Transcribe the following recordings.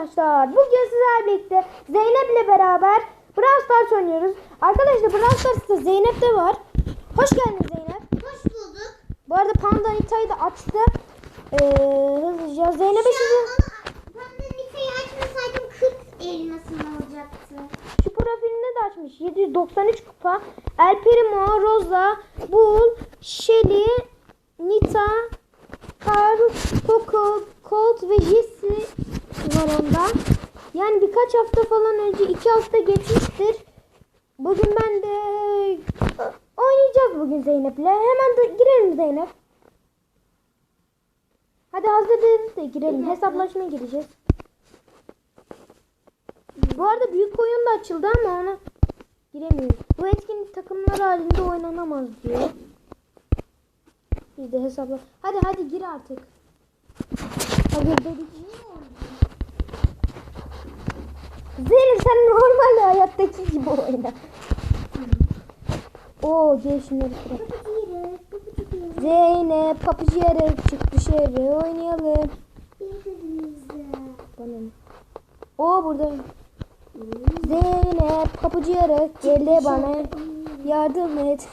arkadaşlar. Bugün sizlerle birlikte Zeynep ile beraber Brawl Stars oynuyoruz. Arkadaşlar Brawl Stars'ta Zeynep de var. Hoş geldin Zeynep. Hoş bulduk. Bu arada Panda Nita'yı da açtı. Ee, hızlıca Zeynep'e sizi an onu pandemiteyi açmasaydım 40 elmasım olacaktı. şu profilini de açmış. 793 kupa. El Primo, Rosa, Bull, Shelly, Nita, Karus, Poco, Colt ve Jesse onda. Yani birkaç hafta falan önce iki hafta geçmiştir. Bugün ben de oynayacağız bugün Zeynep'le. Hemen de girelim Zeynep. Hadi hazır değiliz de girelim. Hesaplaşmaya gireceğiz. Bu arada büyük oyun da açıldı ama ona giremiyoruz. Bu etkinlik takımlar halinde oynanamaz diyor. Biz de hesapla. Hadi hadi gir artık. Hadi dedik. Zeynep sen normal hayattaki gibi oyna. Oo gel şunları bırak. Zeynep kapıcı yere çık dışarı oynayalım. Bana ne? Oo burada. Zeynep kapıcı yere gel de bana yardım et.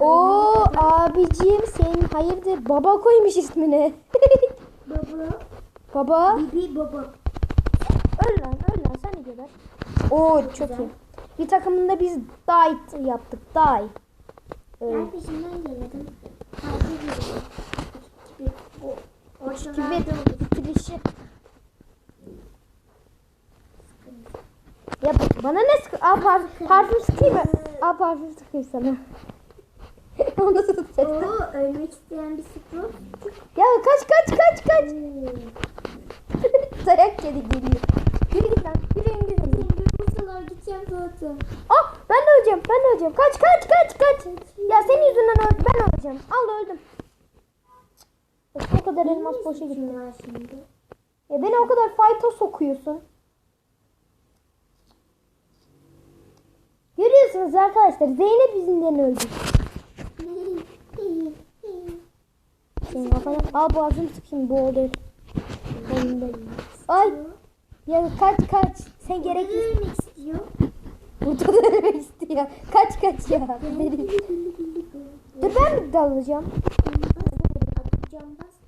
Oo abicim sen hayırdır baba koymuş ismini. Baba. baba. Bibi baba. Öl lan öl lan sen geber. Oo çok iyi. Bir takımında biz die yaptık die. Öyle. Ben peşinden Gibi olur. bitirişi. Ya bana ne sık... Aa parfüm, parfüm sıkayım mı? Aa parfüm sıkayım sana. o nasıl ses? Oo ölmek isteyen bir spor. Ya kaç kaç kaç kaç. Dayak yedi geliyor. Yürü git lan. Yürü yürü yürü. Bursalar gideceğim zaten. Ah ben de öleceğim ben de öleceğim. Kaç kaç kaç kaç. Ya senin yüzünden öldüm. Ben öleceğim. Al öldüm. O kadar elmas boşa gitti. Şimdi. Ya beni o kadar fight'a sokuyorsun. Görüyorsunuz arkadaşlar Zeynep yüzünden öldü. Senin kafana al boğazımı sıkayım bu olur. Ay ya kaç kaç sen gerekli Ölmek istiyor. burada da ölmek istiyor. Kaç kaç ya. Dur ben mi dalacağım?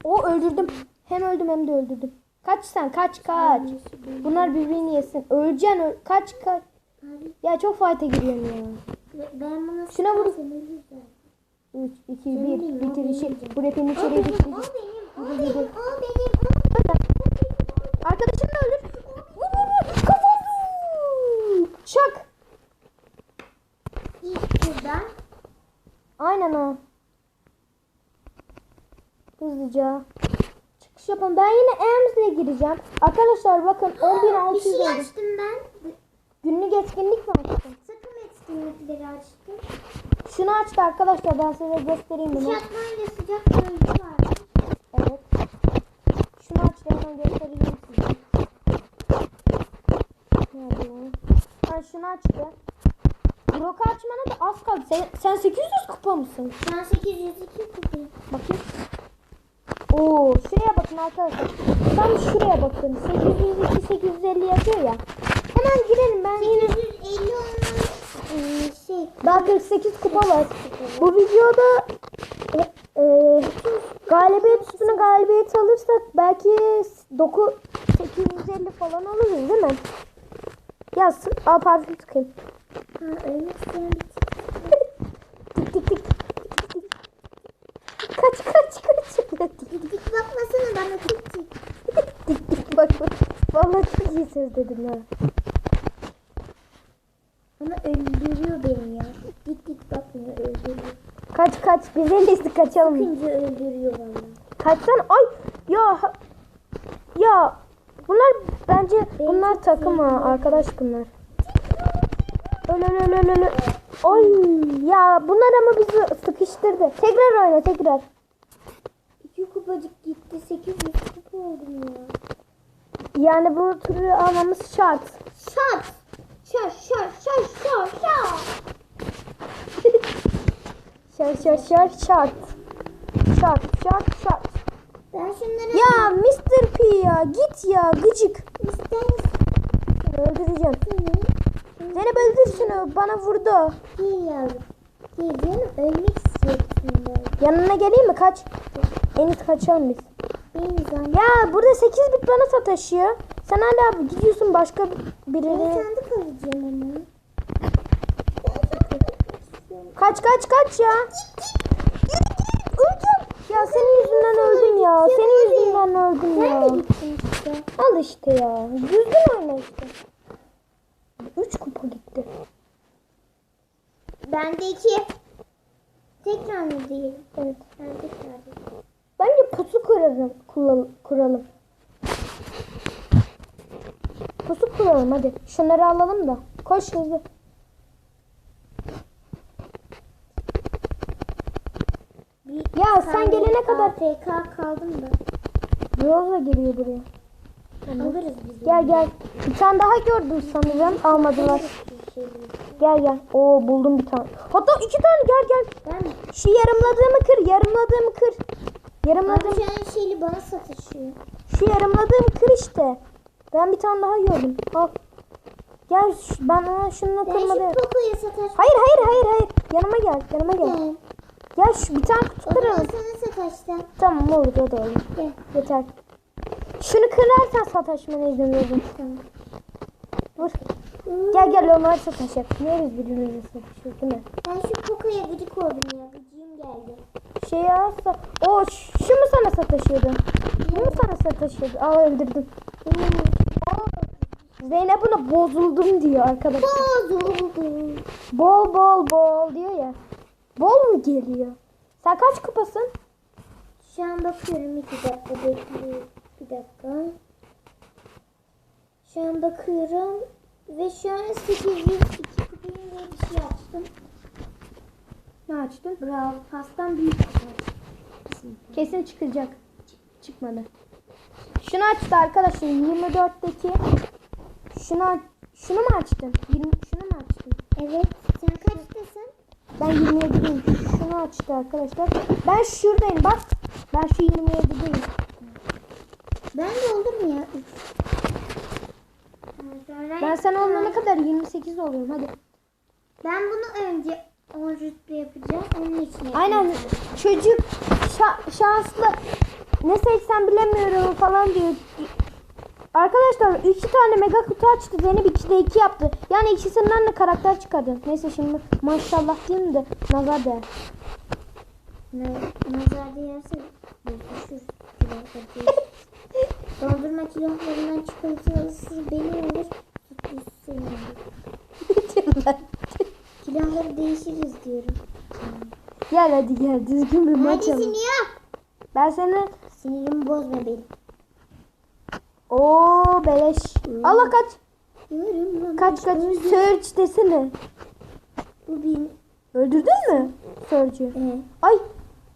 O öldürdüm. Hem öldüm hem de öldürdüm. Kaç sen kaç kaç. Bunlar birbirini yesin. Öleceksin öl- kaç kaç. Ya çok fight'a giriyorum ya. Ben buna Şuna vur. Sen ölürsen. 3, 2, Senin 1 değil, o bitirişi. Bu rapin içeriye bitirişi. o benim, o benim, o benim, o Arkadaşını da öldür. Vur vur vur. Kafa vur. Şak. İlk turdan Aynen ha. Hızlıca. Çıkış yapalım. Ben yine Ems'le gireceğim. Arkadaşlar bakın bir 10.600 şey oldu. açtım ben. Günlük etkinlik mi açtın? Sakın etkinlikleri açtım. Şunu açtı arkadaşlar. Ben size göstereyim bunu. Çatmayla sıcak bölge var. Evet. Şunu açtı hemen göstereyim size. Nerede? Ha şunu açtı. Brock açmana da az kaldı. Sen, sen 800 kupa mısın? An 802 kupayım. Bakayım. Bakın arkadaşlar. Tam şuraya bakın. 802 850 yazıyor ya. Hemen girelim ben. 850 olmuş. Ee, şey. Daha 48 kupa var. Bu videoda e, e, galibiyet üstüne galibiyet alırsak belki 9 850 falan alırız değil mi? Yaz. Al parfüm sıkayım. Ha, ölmek isteyen bir Tik tik tik. Kaç kaç kaç. Tik Git git bakmasana bana tık tık. tik tik bak bak. Vallahi çok iyi söz dedim ha. Ama öldürüyor beni ya. Git git bakmıyor öldürüyor. Kaç kaç. Biz en iyisi kaçalım. Bakınca öldürüyor valla. Kaçsan ay ya ya bunlar bence bunlar takım ha arkadaş bunlar. Öl öl öl öl öl. Ay ya bunlar ama bizi sıkıştırdı. Tekrar oyna tekrar. İki kupacık gitti. 800 kupa oldum ya. Yani bu turu almamız şart. Şart. Şart şart şart şart şart. Şart şart şart şart. Şart şart şart. Ben şunları Ya Mr. P ya? Git ya gıcık. İster misin? Öldüreceğim. Zeynep öldür şunu. Bana vurdu. Gel yavrum. Canım ölmek istiyorsun. Yanına geleyim mi? Kaç. En kaçalım biz. Benim zaten. Ya burada 8 bit bana sataşıyor. Sen hala gidiyorsun başka Ben birine. sandık alacağım ama. Kaç kaç kaç ya. Öldüm. Ya senin yüzünden öldüm ya. Senin yüzünden öldüm ya. gittin işte. Al işte ya. Düzgün oyna işte. 3 kupa gitti. Bende iki. Tekrar mı değil? Evet. Ben tekrar Bence pusu kuralım. Pusu kuralım hadi. Şunları alalım da. Koş hızlı. Ya sen gelene kadar- FK kaldım da. Rosa geliyor buraya. Alırız biz. Gel gel. Bir tane daha gördüm sanırım. Almadılar. Gel gel. Oo buldum bir tane. Hatta iki tane gel gel. Ben Şu yarımladığımı kır. Yarımladığımı kır. Abi Yarımladığım, şu an şeyli bana satışıyor. şu yarımladığımı kır işte. Ben bir tane daha gördüm. Al. Gel şu- Ben kırma şu de. Poco'ya sataş. Hayır hayır hayır hayır. Yanıma gel. Yanıma gel. Gel. Gel şu bir tane kutu kıralım. sana sataştan. Tamam olur o da olur. Gel. Yeter. Şunu kırarsan sataşmana izin veririm. Tamam. Vur. Gel gel onlar sataşacak. Niye biz birbirimize sataşıyoruz değil mi? Ben şu Poco'ya gıcık oldum ya. Gıcığım geldi. Şey alsa. O şu mu sana sataşıyordu? Bu mu sana sataşıyordu? Aa öldürdüm. Zeynep buna bozuldum diyor arkadaşlar. Bozuldu. Bol bol bol diyor ya. Bol mu geliyor? Sen kaç kupasın? Şu an bakıyorum iki dakika bekliyorum. Bir dakika. Şu an bakıyorum. Ve şu an 802 kupayı diye bir şey açtım. Ne açtın? Bravo. Pastan büyük. Kesin çıkacak. Çıkmadı. Şunu açtı arkadaşlar 24'teki. Şunu şunu mu açtın? 20 şunu mu açtın? Evet. Sen kaçtasın? Ben 27'deyim. Şunu açtı arkadaşlar. Ben şuradayım bak. Ben şu 27'deyim. Ben de olur mu ya? Ben sen olana kadar 28 oluyorum hadi. Ben bunu önce 10 rütbe yapacağım. Onun için. Aynen çocuk şa- şanslı. Ne seçsem bilemiyorum falan diyor. Arkadaşlar iki tane mega kutu açtı. Zeynep 2'de 2 yaptı. Yani ikisinden de karakter çıkardı. Neyse şimdi maşallah diyeyim de nazar değer. Ne, nazar değerse bozuşur. Dondurma kilotlarından çikolatalısı benim olur. Sütlüsü senin olur. Kiloları değişiriz diyorum. gel hadi gel düzgün bir maç Neredesin alalım. ya? Ben seni Sinirimi bozma benim. Oo beleş. Allah kaç. Diyorum lan. Kaç kaç. Search desene. Bu benim. Öldürdün mü? Search'ü. Ee, Ay.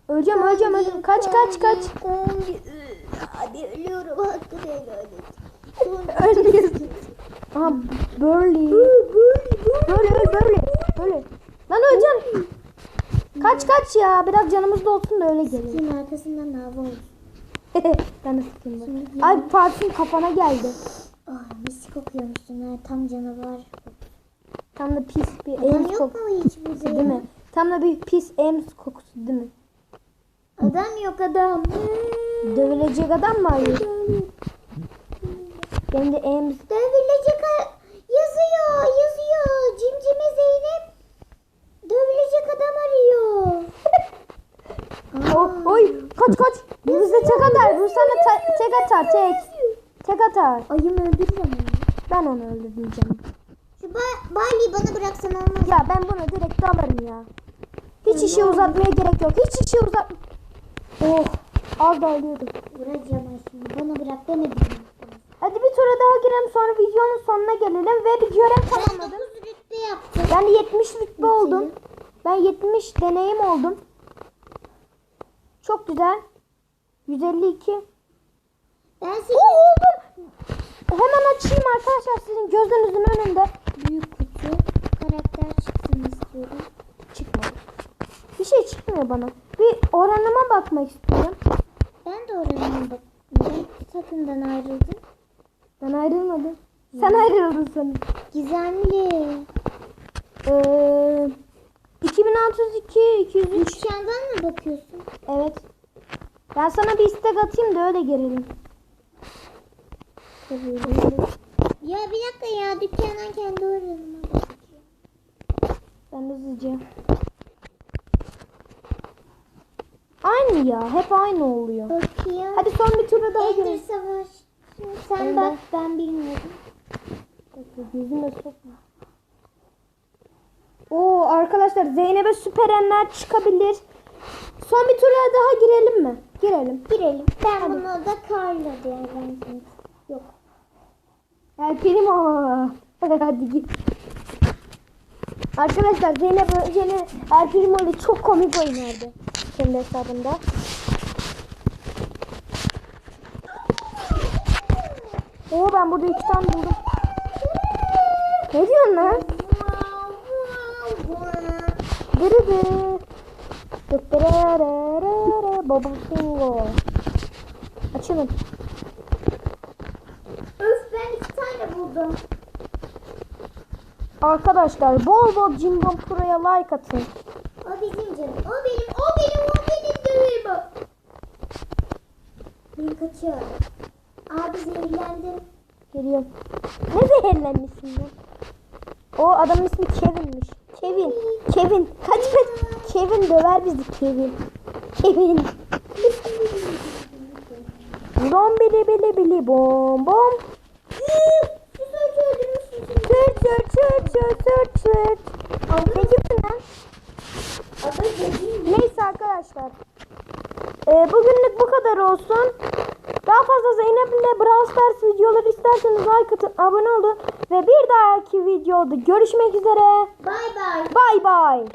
Öleceğim öleceğim öleceğim. Kaç kaç kaç. Abi ölüyorum hakkını helal et. Ölmüyorsun. Aha Burley. Böyle öl böyle. Böyle. Lan öleceksin. Kaç kaç ya. Biraz canımız da olsun da öyle gelelim. Senin arkasından hava ben de sıkayım bak. Ay parfüm kafana geldi. Ah mis kokuyormuşsun ha tam canavar. Tam da pis bir Adam ems yok kokusu mu hiç değil mi? Tam da bir pis ems kokusu değil mi? Adam yok adam. Dövülecek adam mı arıyor? Benim de ems. Dövülecek a- yazıyor yazıyor. Cimcime Zeynep. Dövülecek adam arıyor. O, oy kaç kaç. Bu bize tek atar. Bu sana tek atar tek. Tek atar. Ayımı onu. Ben onu öldüreceğim. Şu ba- Bali'yi bana bıraksan olmaz. Ya ben bunu direkt alırım ya. Hiç işi uzatmaya gerek yok. Hiç işi uzat... Oh az da alıyordum. Vuracağım ben şimdi. Bana bırak demedim. Hadi bir tura daha girelim sonra videonun sonuna gelelim ve bir görev Ben tamamladım. 9 rütbe yaptım. Ben de 70 rütbe oldum. Ben 70 deneyim oldum. Çok güzel. 152. Ben Oo, 8 oldum. Hemen açayım arkadaşlar sizin gözünüzün önünde. büyük kutu karakter çıksın istiyorum. Çıkmadı. Bir şey çıkmıyor bana. Bir oranıma bakmak istiyorum. Ben de oranına bakmayı takımdan ayrıldın? Ben ayrılmadım. Sen ayrıldın sanırım. Gizemli. Ee, 2602 203 Üçgenden mi bakıyorsun? Evet. Ben sana bir istek atayım da öyle girelim. Ya bir dakika ya dükkandan kendi bakacağım. Ben de hızlıca. Aynı ya. Hep aynı oluyor. Bakayım. Hadi son bir tura daha Ender girelim. Savaş. Sen Ben bak ben bilmiyorum. Bekle, Gözüme sokma. Oo arkadaşlar Zeynep'e süperenler çıkabilir. Son bir tura daha girelim mi? Girelim. Girelim. Ben bunu da Carla değerlendirmek Yok. El Primo. Hadi git. Arkadaşlar Zeynep Öcen'i El Primo ile çok komik oynardı. Kendi hesabında. Oo ben burada iki tane buldum. Ne diyorsun lan? Dırı dırı. Dıttırırırırı. Baba Singo. Açılın. Öf ben iki tane buldum. Arkadaşlar bol bol Cimbom Pro'ya like atın. O bizim canım. O benim, o benim, o benim döveyim. Ben kaçıyorum. Abi zehirlendim. Geliyorum. Ne zehirlenmişsin lan? O adamın ismi Kevin'miş. Kevin. Kevin. Kaç kaç. Kevin döver bizi Kevin. Kevin. Bom bili bili bili bom bom. Sırt sırt sırt sırt sırt sırt. Ne kimsin lan? Neyse arkadaşlar. Ee, bugünlük bu kadar olsun. Daha fazla Zeynep ile Brawl Stars videoları isterseniz like atın, abone olun. Ve bir dahaki videoda görüşmek üzere. Bay bay. Bay bay.